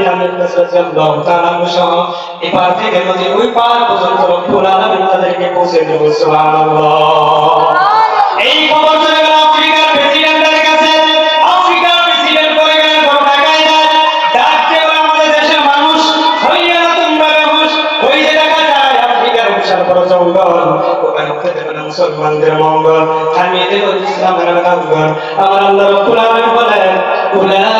সাথী আমের কাছে সহ এপার থেকে নদীর ওই পার পর্যন্ত রব্বুল আলামিন তাদেরকে পৌঁছে দেব সুবহানাল্লাহ। এই খবর চলে গেল আফ্রিকার প্রেসিডেন্টের কাছে আফ্রিকার প্রেসিডেন্ট বলে গেলেন বড় টাকায় না ডাকতে আমাদের দেশের মানুষ হইয়া না তোমরা বেহুশ ওই যে দেখা যায় আফ্রিকার বিশাল বড় জঙ্গল ওখানে উঠতে মুসলমানদের মঙ্গল থামিয়ে দেব ইসলামের আঙ্গন আমার আল্লাহ রব্বুল আলামিন বলেন উলাইকা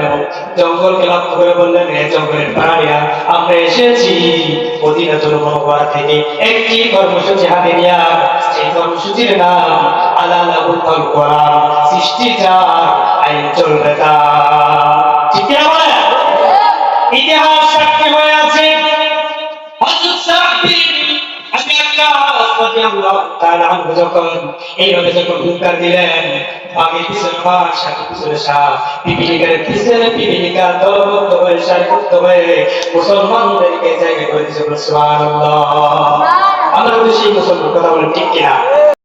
দাঁড়ালেন জঙ্গলকে লক্ষ্য করে বললেন, হে জঙ্গলের প্রাণীরা আমরা এসেছি মদিনাতুল মুনাওয়ারা থেকে। একটি কর্মসূচি হাতে নিয়ে সেই কর্মসূচির নাম আলালাহুল কোরআন সৃষ্টি যার আইন চলবে ঠিক কি ইতিহাস সাক্ষী হয়ে আছে। হযরত সাদ বিন আবি রাদিয়াল্লাহু তাআলা যখন এইভাবে যখন হুঙ্কার দিলেন বাকি পিছনে পাঁচ সাথে পিছনে সাত পিপিলিকার পিছনে পিপিলিকা দলবদ্ধ হয়ে সারিবদ্ধ হয়ে মুসলমানদেরকে জায়গা করে দিয়েছে সুবহানাল্লাহ। আমরা সেই মুসলমান কথা বলে ঠিক কিনা?